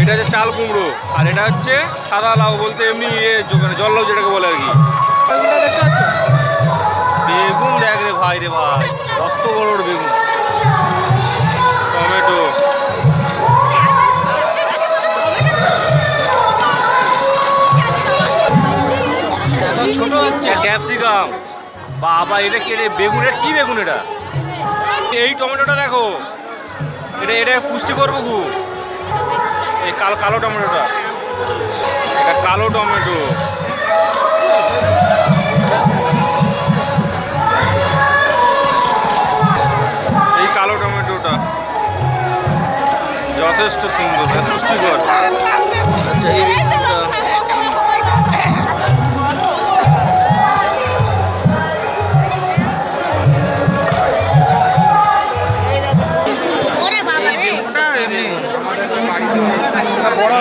এটা হচ্ছে চাল কুমড়ো আর এটা হচ্ছে সাদা লাউ বলতে এমনি ইয়ে জল লাউ যেটাকে বলে আর কি। বেগুন দেখ রে ভাই রে ভাই কত বড় বড় বেগুন। ছোট হচ্ছে ক্যাপসিকাম। বাবা, এটা কি রে বেগুন, এটা কি বেগুন এটা? এই টমেটোটা দেখো। এটা এটা পুষ্টি করব খুব। এই কালো কালো টমেটোটা। এটা কালো টমেটো। এই কালো টমেটোটা। যথেষ্ট সুন্দর পুষ্টিকর আচ্ছা এই বড়